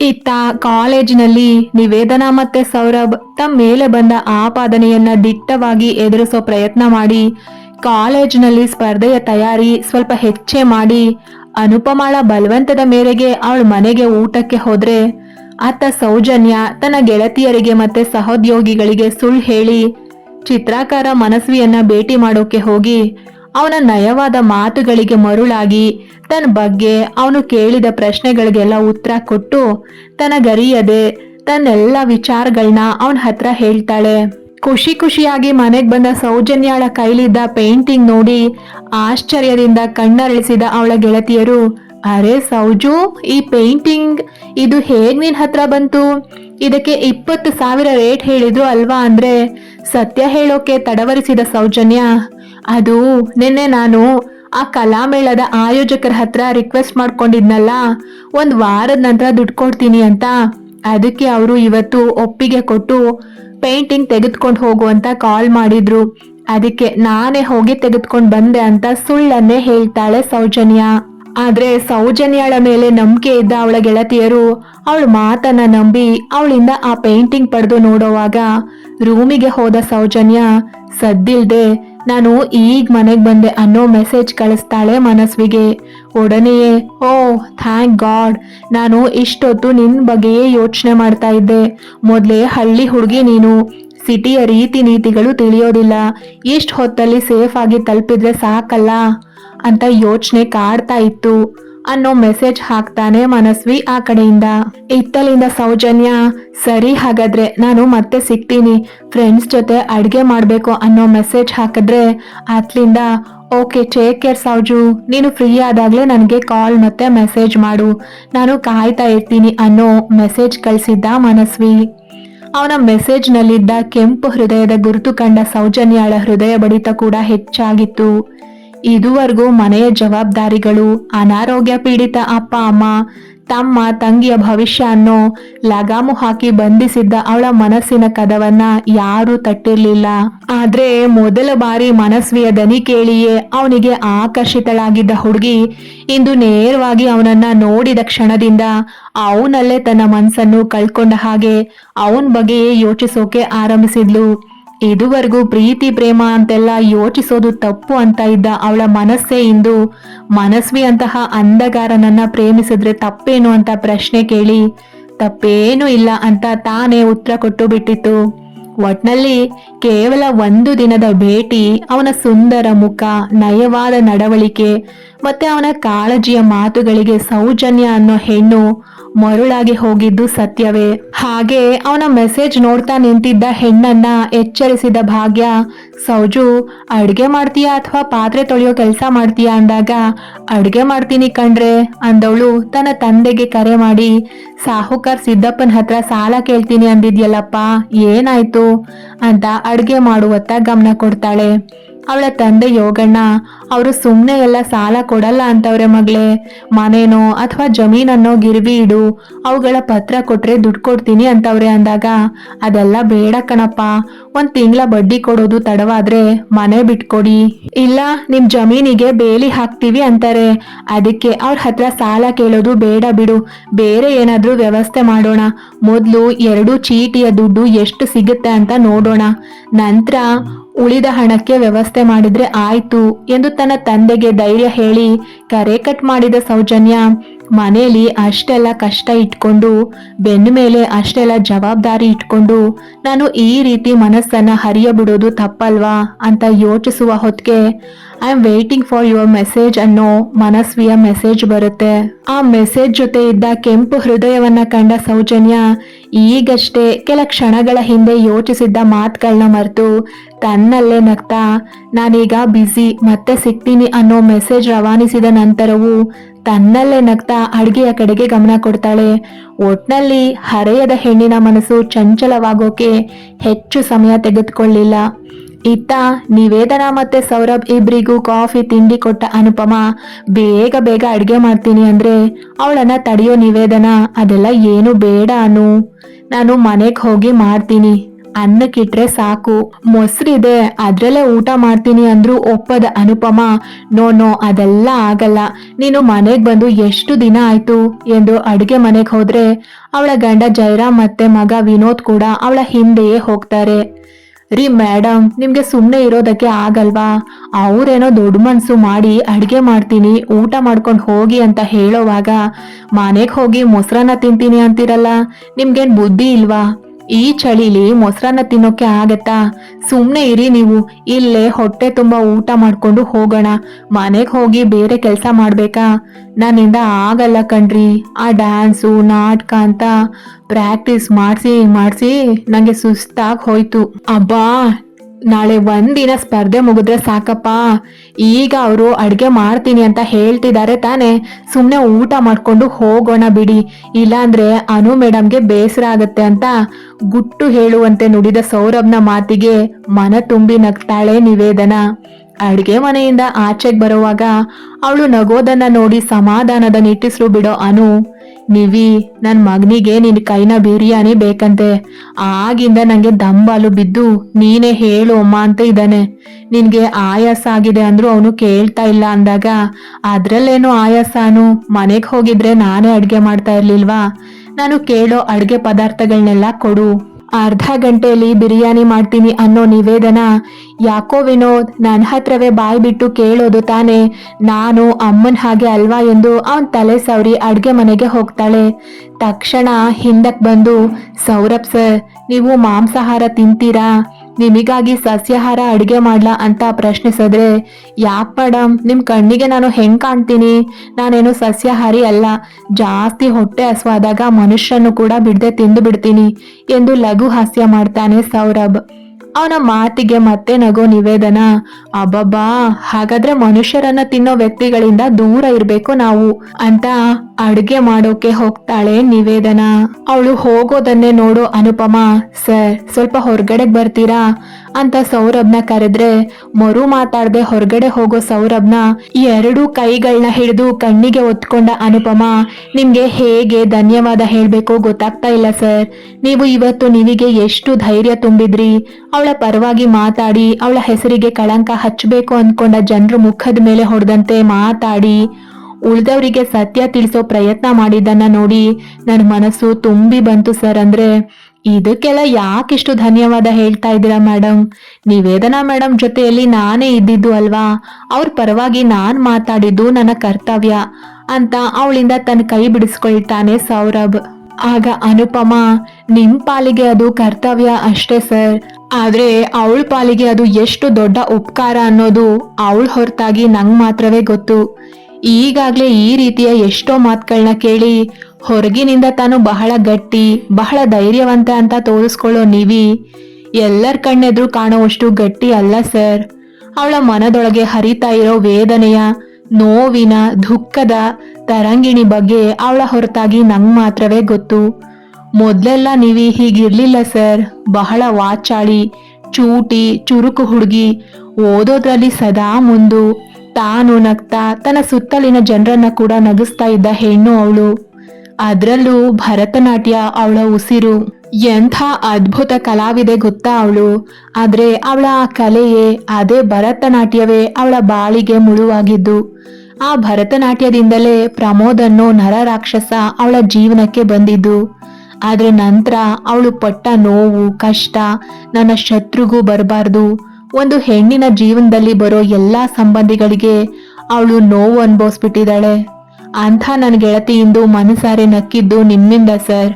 ಇತ್ತ ಕಾಲೇಜಿನಲ್ಲಿ ನಿವೇದನಾ ಮತ್ತೆ ಸೌರಭ್ ತಮ್ಮ ಮೇಲೆ ಬಂದ ಆಪಾದನೆಯನ್ನ ದಿಟ್ಟವಾಗಿ ಎದುರಿಸೋ ಪ್ರಯತ್ನ ಮಾಡಿ, ಕಾಲೇಜಿನಲ್ಲಿ ಸ್ಪರ್ಧೆಯ ತಯಾರಿ ಸ್ವಲ್ಪ ಹೆಚ್ಚೆ ಮಾಡಿ, ಅನುಪಮಾಳ ಬಲವಂತದ ಮೇರೆಗೆ ಅವಳ ಮನೆಗೆ ಊಟಕ್ಕೆ ಹೋದ್ರೆ, ಅತ್ತ ಸೌಜನ್ಯ ತನ್ನ ಗೆಳತಿಯರಿಗೆ ಮತ್ತೆ ಸಹೋದ್ಯೋಗಿಗಳಿಗೆ ಸುಳ್ಳು ಹೇಳಿ, ಚಿತ್ರಾಕಾರ ಮನಸ್ವಿಯನ್ನ ಭೇಟಿ ಮಾಡೋಕೆ ಹೋಗಿ ಅವನ ನಯವಾದ ಮಾತುಗಳಿಗೆ ಮರುಳಾಗಿ ತನ್ನ ಬಗ್ಗೆ ಅವನು ಕೇಳಿದ ಪ್ರಶ್ನೆಗಳಿಗೆಲ್ಲ ಉತ್ತರ ಕೊಟ್ಟು ತನಗರಿಯದೆ ತನ್ನೆಲ್ಲ ವಿಚಾರಗಳನ್ನ ಅವನ ಹತ್ರ ಹೇಳ್ತಾಳೆ. ಖುಷಿ ಖುಷಿಯಾಗಿ ಮನೆಗೆ ಬಂದ ಸೌಜನ್ಯಾಳ ಕೈಲಿದ್ದ ಪೇಂಟಿಂಗ್ ನೋಡಿ ಆಶ್ಚರ್ಯದಿಂದ ಕಣ್ಣರಳಿಸಿದ ಅವಳ ಗೆಳತಿಯರು, ಅರೆ ಸೌಜು, ಈ ಪೇಂಟಿಂಗ್ ಇದು ಹೇಗ್ ನಿನ್ ಹತ್ರ ಬಂತು? ಇದಕ್ಕೆ ಇಪ್ಪತ್ತು ಸಾವಿರ ರೇಟ್ ಹೇಳಿದ್ರು ಅಲ್ವಾ ಅಂದ್ರೆ ಸತ್ಯ ಹೇಳೋಕೆ ತಡವರಿಸಿದ ಸೌಜನ್ಯ. ಅದು ನಿನ್ನೆ ನಾನು ಆ ಕಲಾಮೇಳದ ಆಯೋಜಕರ ಹತ್ರ ರಿಕ್ವೆಸ್ಟ್ ಮಾಡ್ಕೊಂಡಿದ್ನಲ್ಲ, ಒಂದು ವಾರದ ನಂತರ ದುಡ್ಡು ಕೊಡ್ತೀನಿ ಅಂತ. ಅದಕ್ಕೆ ಅವರು ಇವತ್ತು ಒಪ್ಪಿಗೆ ಕೊಟ್ಟು ಪೇಂಟಿಂಗ್ ತೆಗೆದುಕೊಂಡು ಹೋಗು ಅಂತ ಕಾಲ್ ಮಾಡಿದ್ರು. ಅದಕ್ಕೆ ನಾನೇ ಹೋಗಿ ತೆಗೆದುಕೊಂಡು ಬಂದೆ ಅಂತ ಸುಳ್ಳನ್ನೇ ಹೇಳ್ತಾಳೆ ಸೌಜನ್ಯ. ಆದ್ರೆ ಸೌಜನ್ಯಳ ಮೇಲೆ ನಂಬಿಕೆ ಇದ್ದ ಅವಳ ಗೆಳತಿಯರು ಅವಳ ಮಾತನ್ನ ನಂಬಿ ಅವಳಿಂದ ಆ ಪೇಂಟಿಂಗ್ ಪಡೆದು ನೋಡುವಾಗ ರೂಮಿಗೆ ಹೋದ ಸೌಜನ್ಯ, ಸದ್ದಿಲ್ದೆ ನಾನು ಈಗ ಮನೆಗೆ ಬಂದೆ ಅನ್ನೋ ಮೆಸೇಜ್ ಕಳಿಸ್ತಾಳೆ ಮನಸ್ವಿಗೆ. ಒಡನೆಯೇ, ಓ ಥ್ಯಾಂಕ್ ಗಾಡ್ ನಾನು ಇಷ್ಟೊತ್ತು ನಿನ್ನ ಬಗ್ಗೆಯೇ ಯೋಚನೆ ಮಾಡ್ತಾ ಇದ್ದೆ. ಮೊದಲೇ ಹಳ್ಳಿ ಹುಡುಗಿ ನೀನು. ಸಿಟಿಯ ರೀತಿ ನೀತಿಗಳು ತಿಳಿಯೋದಿಲ್ಲ. ಇಷ್ಟು ಹೊತ್ತಲ್ಲಿ ಸೇಫ್ ಆಗಿ ತಲುಪಿದ್ರೆ ಸಾಕಲ್ಲ? ಅಂತ ಯೋಚನೆ ಕಾಡ್ತಾ ಇತ್ತು. ಅನ್ನೋ ಮೆಸೇಜ್ ಹಾಕ್ತಾನೆ ಮನಸ್ವಿ ಆ ಕಡೆಯಿಂದ. ಇತ್ತಲಿಂದ ಸೌಜನ್ಯ, ಸರಿ ಹಾಗಾದ್ರೆ ನಾನು ಮತ್ತೆ ಸಿಗ್ತೀನಿ ಫ್ರೆಂಡ್ಸ್ ಜೊತೆ ಅಡ್ಗೆ ಮಾಡ್ಬೇಕು ಅನ್ನೋ ಮೆಸೇಜ್ ಹಾಕಿದ್ರೆ ಅತ್ಲಿಂದ ಓಕೆ ಟೇಕ್ ಕೇರ್ ಸೌಜು, ನೀನು ಫ್ರೀ ಆದಾಗಲೇ ನನಗೆ ಕಾಲ್ ಮತ್ತೆ ಮೆಸೇಜ್ ಮಾಡು, ನಾನು ಕಾಯ್ತಾ ಇರ್ತೀನಿ ಅನ್ನೋ ಮೆಸೇಜ್ ಕಳಿಸಿದ್ದ ಮನಸ್ವಿ. ಅವನ ಮೆಸೇಜ್ನಲ್ಲಿದ್ದ ಕೆಂಪು ಹೃದಯದ ಗುರುತು ಕಂಡ ಸೌಜನ್ಯಾಳ ಹೃದಯ ಬಡಿತ ಕೂಡ ಹೆಚ್ಚಾಗಿತ್ತು. ಇದುವರೆಗೂ ಮನೆಯ ಜವಾಬ್ದಾರಿಗಳು, ಅನಾರೋಗ್ಯ ಪೀಡಿತ ಅಪ್ಪ, ಅಮ್ಮ, ತಮ್ಮ ತಂಗಿಯ ಭವಿಷ್ಯ ಅನ್ನೋ ಲಗಾಮು ಹಾಕಿ ಬಂಧಿಸಿದ್ದ ಅವಳ ಮನಸ್ಸಿನ ಕದವನ್ನ ಯಾರೂ ತಟ್ಟಿರ್ಲಿಲ್ಲ. ಆದ್ರೆ ಮೊದಲ ಬಾರಿ ಮನಸ್ವಿಯ ದನಿ ಕೇಳಿಯೇ ಅವನಿಗೆ ಆಕರ್ಷಿತಳಾಗಿದ್ದ ಹುಡುಗಿ ಇಂದು ನೇರವಾಗಿ ಅವನನ್ನ ನೋಡಿದ ಕ್ಷಣದಿಂದ ಅವನಲ್ಲೇ ತನ್ನ ಮನಸ್ಸನ್ನು ಕಳ್ಕೊಂಡ ಹಾಗೆ ಅವನ ಬಗ್ಗೆಯೇ ಯೋಚಿಸೋಕೆ ಆರಂಭಿಸಿದ್ಲು. ಇದುವರೆಗೂ ಪ್ರೀತಿ, ಪ್ರೇಮ ಅಂತೆಲ್ಲ ಯೋಚಿಸೋದು ತಪ್ಪು ಅಂತ ಇದ್ದ ಅವಳ ಮನಸ್ಸೇ ಇಂದು ಮನಸ್ವಿ ಅಂತಹ ಅಂಧಗಾರನನ್ನ ಪ್ರೇಮಿಸಿದ್ರೆ ತಪ್ಪೇನು ಅಂತ ಪ್ರಶ್ನೆ ಕೇಳಿ, ತಪ್ಪೇನು ಇಲ್ಲ ಅಂತ ತಾನೇ ಉತ್ತರ ಕೊಟ್ಟು ಬಿಟ್ಟಿತ್ತು. ಒಟ್ನಲ್ಲಿ ಕೇವಲ ಒಂದು ದಿನದ ಭೇಟಿ, ಅವನ ಸುಂದರ ಮುಖ, ನಯವಾದ ನಡವಳಿಕೆ ಮತ್ತೆ ಅವನ ಕಾಳಜಿಯ ಮಾತುಗಳಿಗೆ ಸೌಜನ್ಯ ಅನ್ನೋ ಹೆಣ್ಣು ಮರುಳಾಗಿ ಹೋಗಿದ್ದು ಸತ್ಯವೇ. ಹಾಗೆ ಅವನ ಮೆಸೇಜ್ ನೋಡ್ತಾ ನಿಂತಿದ್ದ ಹೆಣ್ಣನ್ನ ಎಚ್ಚರಿಸಿದ ಭಾಗ್ಯ, ಸೌಜು, ಅಡ್ಗೆ ಮಾಡ್ತೀಯಾ ಅಥವಾ ಪಾತ್ರೆ ತೊಳೆಯೋ ಕೆಲಸ ಮಾಡ್ತೀಯಾ ಅಂದಾಗ, ಅಡ್ಗೆ ಮಾಡ್ತೀನಿ ಕಣ್ರೆ ಅಂದವಳು ತನ್ನ ತಂದೆಗೆ ಕರೆ ಮಾಡಿ, ಸಾಹುಕಾರ್ ಸಿದ್ದಪ್ಪನ ಹತ್ರ ಸಾಲ ಕೇಳ್ತೀನಿ ಅಂದಿದ್ಯಲ್ಲಪ್ಪ, ಏನಾಯ್ತು? ಅಂತ ಅಡ್ಗೆ ಮಾಡುವತ್ತ ಗಮನ ಕೊಡ್ತಾಳೆ. ಅವಳ ತಂದೆ ಯೋಗಣ್ಣ, ಅವರು ಸುಮ್ಮನೆ ಎಲ್ಲ ಸಾಲ ಕೊಡಲ್ಲ ಅಂತವ್ರೆ ಮಗಳೇ. ಮನೇನೋ ಅಥವಾ ಜಮೀನನ್ನೋ ಗಿರ್ವಿ ಇಡು, ಅವುಗಳ ಪತ್ರ ಕೊಟ್ರೆ ದುಡ್ಡು ಕೊಡ್ತೀನಿ ಅಂತವ್ರೆ ಅಂದಾಗ, ಅದೆಲ್ಲ ಬೇಡ ಕಣಪ್ಪ. ಒಂದ್ ತಿಂಗಳ ಬಡ್ಡಿ ಕೊಡೋದು ತಡವಾದ್ರೆ ಮನೆ ಬಿಟ್ಕೊಡಿ. ಇಲ್ಲ, ನಿಮ್ ಜಮೀನಿಗೆ ಬೇಲಿ ಹಾಕ್ತೀವಿ ಅಂತಾರೆ. ಅದಕ್ಕೆ ಅವ್ರ ಹತ್ರ ಸಾಲ ಕೇಳೋದು ಬೇಡ ಬಿಡು. ಬೇರೆ ಏನಾದ್ರೂ ವ್ಯವಸ್ಥೆ ಮಾಡೋಣ. ಮೊದಲು ಎರಡು ಚೀಟಿಯ ದುಡ್ಡು ಎಷ್ಟು ಸಿಗುತ್ತೆ ಅಂತ ನೋಡೋಣ. ನಂತರ ಉಳಿದ ಹಣಕ್ಕೆ ವ್ಯವಸ್ಥೆ ಮಾಡಿದ್ರೆ ಆಯ್ತು ಎಂದು ತನ್ನ ತಂದೆಗೆ ಧೈರ್ಯ ಹೇಳಿ ಕರೆ ಕಟ್ ಮಾಡಿದ ಸೌಜನ್ಯ ಮನೆಯಲ್ಲಿ ಅಷ್ಟೆಲ್ಲ ಕಷ್ಟ ಇಟ್ಕೊಂಡು, ಬೆನ್ನ ಮೇಲೆ ಅಷ್ಟೆಲ್ಲ ಜವಾಬ್ದಾರಿ ಇಟ್ಕೊಂಡು, ನಾನು ಈ ರೀತಿ ಮನಸ್ಸನ್ನ ಹರಿಯ ಬಿಡೋದು ತಪ್ಪಲ್ವಾ ಅಂತ ಯೋಚಿಸುವ ಹೊತ್ತಿಗೆ I am waiting for your message ಅನ್ನೋ ಮನಸ್ವಿಯ ಮೆಸೇಜ್ ಬರುತ್ತೆ. ಆ ಮೆಸೇಜ್ ಜೊತೆ ಇದ್ದ ಕೆಂಪು ಹೃದಯವನ್ನ ಕಂಡ ಸೌಜನ್ಯ ಈಗಷ್ಟೇ ಕೆಲ ಕ್ಷಣಗಳ ಹಿಂದೆ ಯೋಚಿಸಿದ್ದ ಮಾತುಗಳನ್ನ ಮರೆತು ತನ್ನಲ್ಲೇ ನಗ್ತಾ, ನಾನೀಗ ಬ್ಯುಸಿ ಮತ್ತೆ ಸಿಗ್ತೀನಿ ಅನ್ನೋ ಮೆಸೇಜ್ ರವಾನಿಸಿದ ನಂತರವೂ ತನ್ನಲ್ಲೇ ನಗ್ತಾ ಅಡುಗೆಯ ಕಡೆಗೆ ಗಮನ ಕೊಡ್ತಾಳೆ. ಒಟ್ನಲ್ಲಿ ಹರೆಯದ ಹೆಣ್ಣಿನ ಮನಸ್ಸು ಚಂಚಲವಾಗೋಕೆ ಹೆಚ್ಚು ಸಮಯ ತೆಗೆದುಕೊಳ್ಳಿಲ್ಲ. ಇತ್ತ ನಿವೇದನಾ ಮತ್ತೆ ಸೌರಭ್ ಇಬ್ರಿಗೂ ಕಾಫಿ ತಿಂಡಿ ಕೊಟ್ಟ ಅನುಪಮ, ಬೇಗ ಬೇಗ ಅಡುಗೆ ಮಾಡ್ತೀನಿ ಅಂದ್ರೆ ಅವಳನ್ನ ತಡೆಯೋ ನಿವೇದನ ಅದೆಲ್ಲ ಏನು ಬೇಡ ಅನು. ನಾನು ಮನೆಗೆ ಹೋಗಿ ಮಾಡ್ತೀನಿ. ಅನ್ನಕ್ಕಿಟ್ರೆ ಸಾಕು. ಮೊಸರಿದೆ ಅದ್ರಲ್ಲೇ ಊಟ ಮಾಡ್ತೀನಿ ಅಂದ್ರು ಒಪ್ಪದ ಅನುಪಮ, ನೋ ನೋ, ಅದೆಲ್ಲ ಆಗಲ್ಲ. ನೀನು ಮನೆಗೆ ಬಂದು ಎಷ್ಟು ದಿನ ಆಯ್ತು? ಎಂದು ಅಡುಗೆ ಮನೆಗೆ ಹೋದ್ರೆ, ಅವಳ ಗಂಡ ಜೈರಾಮ್ ಮತ್ತೆ ಮಗ ವಿನೋದ್ ಕೂಡ ಅವಳ ಹಿಂದೆಯೇ ಹೋಗ್ತಾರೆ. ರೀ ಮೇಡಮ್ ನಿಮ್ಗೆ ಸುಮ್ಮನೆ ಇರೋದಕ್ಕೆ ಆಗಲ್ವಾ? ಅವರೇನೋ ದೊಡ್ಡ ಮನ್ಸು ಮಾಡಿ ಅಡುಗೆ ಮಾಡ್ತೀನಿ, ಊಟ ಮಾಡ್ಕೊಂಡು ಹೋಗಿ ಅಂತ ಹೇಳೋವಾಗ ಮನೆಗೆ ಹೋಗಿ ಮೊಸರನ್ನ ತಿಂತೀನಿ ಅಂತಿರಲ್ಲ? ನಿಮ್ಗೇನು ಬುದ್ಧಿ ಇಲ್ವಾ? ಈ ಚಳಿಲಿ ಮೊಸರನ್ನ ತಿನ್ನೋಕೆ ಆಗತ್ತಾ? ಸುಮ್ಮನೆ ಇರಿ ನೀವು. ಇಲ್ಲೇ ಹೊಟ್ಟೆ ತುಂಬ ಊಟ ಮಾಡ್ಕೊಂಡು ಹೋಗೋಣ. ಮನೆಗೆ ಹೋಗಿ ಬೇರೆ ಕೆಲಸ ಮಾಡ್ಬೇಕಾ? ನನ್ನಿಂದ ಆಗಲ್ಲ ಕಣ್ರಿ. ಆ ಡ್ಯಾನ್ಸು, ನಾಟಕ ಅಂತ ಪ್ರಾಕ್ಟೀಸ್ ಮಾಡಿಸಿ ಮಾಡಿಸಿ ನನಗೆ ಸುಸ್ತಾಗಿ ಹೋಯ್ತು. ಅಬ್ಬಾ! ನಾಳೆ ಒಂದಿನ ಸ್ಪರ್ಧೆ ಮುಗಿದ್ರೆ ಸಾಕಪ್ಪ. ಈಗ ಅವರು ಅಡುಗೆ ಮಾಡ್ತೀನಿ ಅಂತ ಹೇಳ್ತಿದ್ದಾರೆ ತಾನೇ. ಸುಮ್ಮನೆ ಊಟ ಮಾಡ್ಕೊಂಡು ಹೋಗೋಣ ಬಿಡಿ. ಇಲ್ಲಾಂದ್ರೆ ಅನು ಮೇಡಮ್ಗೆ ಬೇಸರ ಆಗುತ್ತೆ ಅಂತ ಗುಟ್ಟು ಹೇಳುವಂತೆ ನುಡಿದ ಸೌರಭ್ನ ಮಾತಿಗೆ ಮನ ತುಂಬಿ ನಗ್ತಾಳೆ ನಿವೇದನ. ಅಡ್ಗೆ ಮನೆಯಿಂದ ಆಚೆಗೆ ಬರುವಾಗ ಅವಳು ನಗೋದನ್ನ ನೋಡಿ ಸಮಾಧಾನದ ನಿಟ್ಟಿಸ್ರು ಬಿಡೋ ಅನು. ನಿವಿ ನನ್ನ ಮಗನಿಗೆ ನಿನ್ನ ಕೈನ ಬಿರಿಯಾನಿ ಬೇಕಂತೆ. ಆಗಿಂದ ನನಗೆ ದಂಬಾಲು ಬಿದ್ದು ನೀನೇ ಹೇಳು ಅಮ್ಮ ಅಂತ ಇದ್ದಾನೆ. ನಿನಗೆ ಆಯಾಸ ಆಗಿದೆ ಅಂದ್ರೂ ಅವನು ಕೇಳ್ತಾ ಇಲ್ಲ ಅಂದಾಗ, ಅದ್ರಲ್ಲೇನು ಆಯಾಸನು ಮನೆಗೆ ಹೋಗಿದ್ರೆ ನಾನೇ ಅಡುಗೆ ಮಾಡ್ತಾ ಇರ್ಲಿಲ್ವಾ? ನಾನು ಕೇಳೋ ಅಡುಗೆ ಪದಾರ್ಥಗಳನ್ನೆಲ್ಲ ಕೊಡು. ಅರ್ಧ ಗಂಟೆಯಲ್ಲಿ ಬಿರಿಯಾನಿ ಮಾಡ್ತೀನಿ ಅನ್ನೋ ನಿವೇದನ ಯಾಕೋ ವಿನೋದ್ ನನ್ನ ಹತ್ರವೇ ಬಾಯಿ ಬಿಟ್ಟು ಕೇಳೋದು ತಾನೆ. ನಾನು ಅಮ್ಮನ ಹಾಗೆ ಅಲ್ವಾ ಎಂದು ಅವನ್ ತಲೆ ಸವರಿ ಅಡುಗೆ ಮನೆಗೆ ಹೋಗ್ತಾಳೆ. ತಕ್ಷಣ ಹಿಂದಕ್ಕೆ ಬಂದು, ಸೌರಭ್ ಸರ್, ನೀವು ಮಾಂಸಾಹಾರ ತಿಂತೀರಾ? ನಿಮಿಗಾಗಿ ಸಸ್ಯಾಹಾರ ಅಡುಗೆ ಮಾಡ್ಲಾ ಅಂತ ಪ್ರಶ್ನಿಸಿದ್ರೆ ಯಾಕೆ ಮೇಡಮ್ ನಿಮ್ಮ ಕಣ್ಣಿಗೆ ನಾನು ಹೆಂಗ್ ಕಾಣ್ತೀನಿ? ನಾನೇನು ಸಸ್ಯಾಹಾರಿ ಅಲ್ಲ, ಜಾಸ್ತಿ ಹೊಟ್ಟೆ ಹಸುವಾದಾಗ ಮನುಷ್ಯನು ಕೂಡ ಬಿಡದೆ ತಿಂದು ಬಿಡ್ತೀನಿ ಎಂದು ಲಘು ಹಾಸ್ಯ ಮಾಡ್ತಾನೆ ಸೌರಭ್. ಅವನ ಮಾತಿಗೆ ಮತ್ತೆ ನಗೋ ನಿವೇದನ, ಅಬ್ಬಬ್ಬಾ, ಹಾಗಾದ್ರೆ ಮನುಷ್ಯರನ್ನ ತಿನ್ನೋ ವ್ಯಕ್ತಿಗಳಿಂದ ದೂರ ಇರ್ಬೇಕು ನಾವು ಅಂತ ಅಡುಗೆ ಮಾಡೋಕೆ ಹೋಗ್ತಾಳೆ ನಿವೇದನ. ಅವಳು ಹೋಗೋದನ್ನೇ ನೋಡೋ ಅನುಪಮ, ಸರ್, ಸ್ವಲ್ಪ ಹೊರಗಡೆ ಬರ್ತೀರಾ? ಅಂತ ಸೌರಭ್ನ ಕರೆದ್ರೆ ಮರು ಮಾತಾಡದೆ ಹೊರಗಡೆ ಹೋಗೋ ಸೌರಭ್ನ ಎರಡು ಕೈಗಳನ್ನ ಹಿಡಿದು ಕಣ್ಣಿಗೆ ಒತ್ಕೊಂಡ ಅನುಪಮ, ನಿಮ್ಗೆ ಹೇಗೆ ಧನ್ಯವಾದ ಹೇಳಬೇಕು ಗೊತ್ತಾಗ್ತಾ ಇಲ್ಲ ಸರ್. ನೀವು ಇವತ್ತು ನಿವಿಗೆ ಎಷ್ಟು ಧೈರ್ಯ ತುಂಬಿದ್ರಿ. ಅವಳ ಪರವಾಗಿ ಮಾತಾಡಿ, ಅವಳ ಹೆಸರಿಗೆ ಕಳಂಕ ಹಚ್ಚಬೇಕು ಅಂದ್ಕೊಂಡ ಜನರ ಮುಖದ ಮೇಲೆ ಹೊಡೆದಂತೆ ಮಾತಾಡಿ. ಉಳಿದವರಿಗೆ ಸತ್ಯ ತಿಳಿಸೋ ಪ್ರಯತ್ನ ಮಾಡಿದ್ದನ್ನ ನೋಡಿ ನನ್ನ ಮನಸ್ಸು ತುಂಬಿ ಬಂತು ಸರ್ ಅಂದ್ರೆ ಇದಕ್ಕೆಲ್ಲ ಯಾಕಿಷ್ಟು ಧನ್ಯವಾದ ಹೇಳ್ತಾ ಇದ್ದೀರಾ ಮೇಡಮ್ ನಿವೇದನಾ ಮೇಡಮ್ ಜೊತೆಯಲ್ಲಿ ನಾನೇ ಇದ್ದಿದ್ದು ಅಲ್ವಾ? ಅವ್ರ ಪರವಾಗಿ ನಾನು ಮಾತಾಡಿದ್ದು ನನ್ನ ಕರ್ತವ್ಯ ಅಂತ ಅವಳಿಂದ ತನ್ನ ಕೈ ಬಿಡಿಸ್ಕೊಳ್ತಾನೆ ಸೌರಭ್. ಆಗ ಅನುಪಮ, ನಿಮ್ ಪಾಲಿಗೆ ಅದು ಕರ್ತವ್ಯ ಅಷ್ಟೇ ಸರ್. ಆದ್ರೆ ಅವಳ ಪಾಲಿಗೆ ಅದು ಎಷ್ಟು ದೊಡ್ಡ ಉಪಕಾರ ಅನ್ನೋದು ಅವಳ ಹೊರತಾಗಿ ನಂಗ್ ಮಾತ್ರವೇ ಗೊತ್ತು. ಈಗಾಗ್ಲೇ ಈ ರೀತಿಯ ಎಷ್ಟೋ ಮಾತುಗಳನ್ನ ಕೇಳಿ ಹೊರಗಿನಿಂದ ತಾನು ಬಹಳ ಗಟ್ಟಿ, ಬಹಳ ಧೈರ್ಯವಂತ ಅಂತ ತೋರಿಸ್ಕೊಳ್ಳೋ ನೀವಿ, ಎಲ್ಲರ ಕಣ್ಣೆದ್ರು ಕಾಣುವಷ್ಟು ಗಟ್ಟಿ ಅಲ್ಲ ಸರ್. ಅವಳ ಮನದೊಳಗೆ ಹರಿತಾ ಇರೋ ವೇದನೆಯ, ನೋವಿನ, ದುಃಖದ ತರಂಗಿಣಿ ಬಗ್ಗೆ ಅವಳ ಹೊರತಾಗಿ ನಂಗ್ ಮಾತ್ರವೇ ಗೊತ್ತು. ಮೊದ್ಲೆಲ್ಲ ನೀವಿ ಹೀಗಿರ್ಲಿಲ್ಲ ಸರ್. ಬಹಳ ವಾಚಾಳಿ, ಚೂಟಿ, ಚುರುಕು ಹುಡುಗಿ. ಓದೋದ್ರಲ್ಲಿ ಸದಾ ಮುಂದು. ತಾನು ನಗ್ತಾ, ತನ್ನ ಸುತ್ತಲಿನ ಜನರನ್ನ ಕೂಡ ನಗಿಸ್ತಾ ಇದ್ದ ಹೆಣ್ಣು ಅವಳು. ಅದ್ರಲ್ಲೂ ಭರತನಾಟ್ಯ ಅವಳ ಉಸಿರು. ಎಂಥ ಅದ್ಭುತ ಕಲಾವಿದೆ ಗೊತ್ತಾ ಅವಳು. ಆದ್ರೆ ಅವಳ ಆ ಕಲೆಯೇ ಅದೇ ಭರತನಾಟ್ಯವೇ ಅವಳ ಬಾಳಿಗೆ ಮುಳುವಾಗಿದ್ದು. ಆ ಭರತನಾಟ್ಯದಿಂದಲೇ ಪ್ರಮೋದ್ ಅನ್ನೋ ನರ ರಾಕ್ಷಸ ಅವಳ ಜೀವನಕ್ಕೆ ಬಂದಿದ್ದು. ಆದ್ರೆ ನಂತರ ಅವಳು ಪಟ್ಟ ನೋವು, ಕಷ್ಟ ನನ್ನ ಶತ್ರುಗೂ ಬರಬಾರ್ದು. ಒಂದು ಹೆಣ್ಣಿನ ಜೀವನದಲ್ಲಿ ಬರೋ ಎಲ್ಲಾ ಸಂಬಂಧಿಗಳಿಗೆ ಅವಳು ನೋವು ಅನುಭವಿಸ್ಬಿಟ್ಟಿದ್ದಾಳೆ. ಅಂಥ ನನ್ನ ಗೆಳತಿ ಇಂದು ಮನಸಾರೆ ನಕ್ಕಿದ್ದು ನಿಮ್ಮಿಂದ, ಸರ್.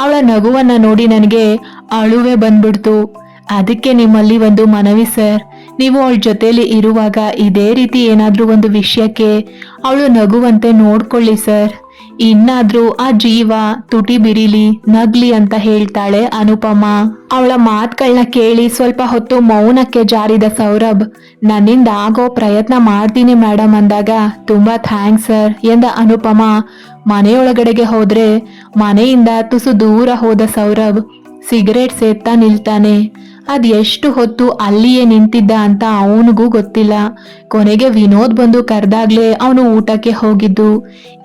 ಅವಳ ನಗುವನ್ನ ನೋಡಿ ನನಗೆ ಅಳುವೆ ಬಂದ್ಬಿಡ್ತು. ಅದಕ್ಕೆ ನಿಮ್ಮಲ್ಲಿ ಒಂದು ಮನವಿ, ಸರ್. ನೀವು ಅವಳ ಜೊತೆಯಲ್ಲಿ ಇರುವಾಗ ಇದೇ ರೀತಿ ಏನಾದರೂ ಒಂದು ವಿಷಯಕ್ಕೆ ಅವಳು ನಗುವಂತೆ ನೋಡ್ಕೊಳ್ಳಿ, ಸರ್. ಇನ್ನಾದ್ರೂ ಆ ಜೀವ ತುಟಿ ಬಿರಿಲಿ ನಗ್ಲಿ ಅಂತ ಹೇಳ್ತಾಳೆ ಅನುಪಮ. ಅವಳ ಮಾತುಗಳನ್ನ ಕೇಳಿ ಸ್ವಲ್ಪ ಹೊತ್ತು ಮೌನಕ್ಕೆ ಜಾರಿದ ಸೌರಭ್, ನನ್ನಿಂದ ಆಗೋ ಪ್ರಯತ್ನ ಮಾಡ್ತೀನಿ ಮೇಡಮ್ ಅಂದಾಗ, ತುಂಬಾ ಥ್ಯಾಂಕ್ಸ್ ಸರ್ ಎಂದ ಅನುಪಮ. ಮನೆಯೊಳಗಡೆಗೆ ಹೋದ್ರೆ ಮನೆಯಿಂದ ತುಸು ದೂರ ಹೋದ ಸೌರಭ್ ಸಿಗರೇಟ್ ಸೇದ್ತಾ ನಿಲ್ತಾನೆ. ಅದ್ ಎಷ್ಟು ಹೊತ್ತು ಅಲ್ಲಿಯೇ ನಿಂತಿದ್ದ ಅಂತ ಅವನಿಗೂ ಗೊತ್ತಿಲ್ಲ. ಕೊನೆಗೆ ವಿನೋದ್ ಬಂದು ಕರೆದಾಗ್ಲೇ ಅವನು ಊಟಕ್ಕೆ ಹೋಗಿದ್ದು.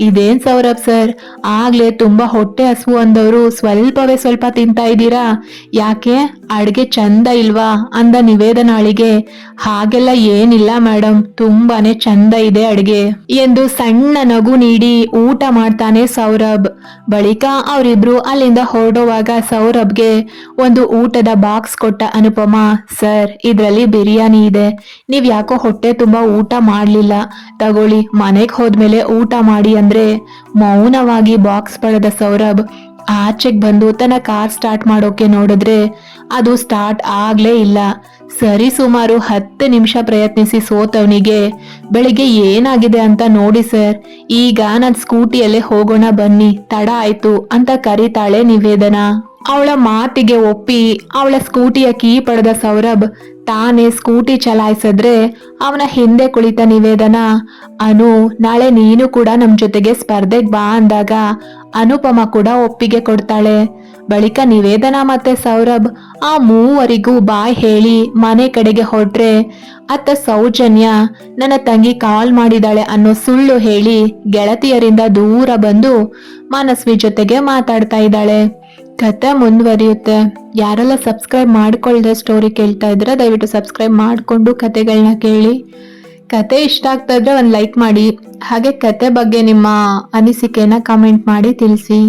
ಇದೇನ್ ಸೌರಭ್ ಸರ್? ಆಗ್ಲೇ ತುಂಬಾ ಹೊಟ್ಟೆ ಹಸುವು ಅಂದವರು ಸ್ವಲ್ಪವೇ ಸ್ವಲ್ಪ ತಿಂತಾ ಇದ್ದೀರಾ? ಯಾಕೆ? ಅಡ್ಗೆ ಚಂದ ಇಲ್ವಾ? ಅಂದ ನಿವೇದನಾಳಿಗೆ ಹಾಗೆಲ್ಲ ಏನಿಲ್ಲ ಮೇಡಮ್ ತುಂಬಾನೇ ಚಂದ ಇದೆ ಅಡ್ಗೆ ಎಂದು ಸಣ್ಣ ನಗು ನೀಡಿ ಊಟ ಮಾಡ್ತಾನೆ ಸೌರಭ್. ಬಳಿಕ ಅವರಿಬ್ರು ಅಲ್ಲಿಂದ ಹೊರಡುವಾಗ ಸೌರಭ್ಗೆ ಒಂದು ಊಟದ ಬಾಕ್ಸ್ ಕೊಟ್ಟ ಅನುಪಮ, ಸರ್, ಇದ್ರಲ್ಲಿ ಬಿರಿಯಾನಿ ಇದೆ. ನೀವ್ ಯಾಕೋ ಹೊಟ್ಟೆ ತುಂಬಾ ಊಟ ಮಾಡ್ಲಿಲ್ಲ. ತಗೊಳ್ಳಿ, ಮನೆಗ್ ಹೋದ್ಮೇಲೆ ಊಟ ಮಾಡಿ ಅಂದ್ರೆ ಮೌನವಾಗಿ ಬಾಕ್ಸ್ ಪಡೆದ ಸೌರಭ್ ಆಚೆಗ್ ಬಂದು ತನ್ನ ಕಾರ್ ಸ್ಟಾರ್ಟ್ ಮಾಡೋಕೆ ನೋಡಿದ್ರೆ ಅದು ಸ್ಟಾರ್ಟ್ ಆಗ್ಲೇ ಇಲ್ಲ. ಸರಿ ಸುಮಾರು ಹತ್ತು ನಿಮಿಷ ಪ್ರಯತ್ನಿಸಿ ಸೋತವನಿಗೆ, ಬೆಳಿಗ್ಗೆ ಏನಾಗಿದೆ ಅಂತ ನೋಡಿ ಸರ್. ಈಗ ನಾನ್ ಸ್ಕೂಟಿಯಲ್ಲೇ ಹೋಗೋಣ ಬನ್ನಿ, ತಡ ಆಯ್ತು ಅಂತ ಕರೀತಾಳೆ ನಿವೇದನಾ. ಅವಳ ಮಾತಿಗೆ ಒಪ್ಪಿ ಅವಳ ಸ್ಕೂಟಿಯ ಕೀ ಪಡೆದ ಸೌರಭ್ ತಾನೇ ಸ್ಕೂಟಿ ಚಲಾಯಿಸಿದ್ರೆ ಅವನ ಹಿಂದೆ ಕುಳಿತ ನಿವೇದನ, ಅನು, ನಾಳೆ ನೀನು ಕೂಡ ನಮ್ಮ ಜೊತೆಗೆ ಸ್ಪರ್ಧೆಗೆ ಬಾ ಅಂದಾಗ ಅನುಪಮ ಕೂಡ ಒಪ್ಪಿಗೆ ಕೊಡ್ತಾಳೆ. ಬಳಿಕ ನಿವೇದನ ಮತ್ತೆ ಸೌರಭ್ ಆ ಮೂವರಿಗೂ ಬಾಯ್ ಹೇಳಿ ಮನೆ ಕಡೆಗೆ ಹೊರಟ್ರೆ, ಅತ್ತ ಸೌಜನ್ಯ, ನನ್ನ ತಂಗಿ ಕಾಲ್ ಮಾಡಿದಾಳೆ ಅನ್ನೋ ಸುಳ್ಳು ಹೇಳಿ ಗೆಳತಿಯರಿಂದ ದೂರ ಬಂದು ಮನಸ್ವಿ ಜೊತೆಗೆ ಮಾತಾಡ್ತಾ ಇದ್ದಾಳೆ. ಕತೆ ಮುಂದುವರಿಯುತ್ತೆ. ಯಾರೆಲ್ಲ ಸಬ್ಸ್ಕ್ರೈಬ್ ಮಾಡ್ಕೊಳ್ದೆ ಸ್ಟೋರಿ ಕೇಳ್ತಾ ಇದ್ರೆ ದಯವಿಟ್ಟು ಸಬ್ಸ್ಕ್ರೈಬ್ ಮಾಡಿಕೊಂಡು ಕತೆಗಳನ್ನ ಕೇಳಿ. ಕತೆ ಇಷ್ಟ ಆಗ್ತಾ ಇದ್ರೆ ಒಂದು ಲೈಕ್ ಮಾಡಿ. ಹಾಗೆ ಕತೆ ಬಗ್ಗೆ ನಿಮ್ಮ ಅನಿಸಿಕೆನ ಕಮೆಂಟ್ ಮಾಡಿ ತಿಳಿಸಿ.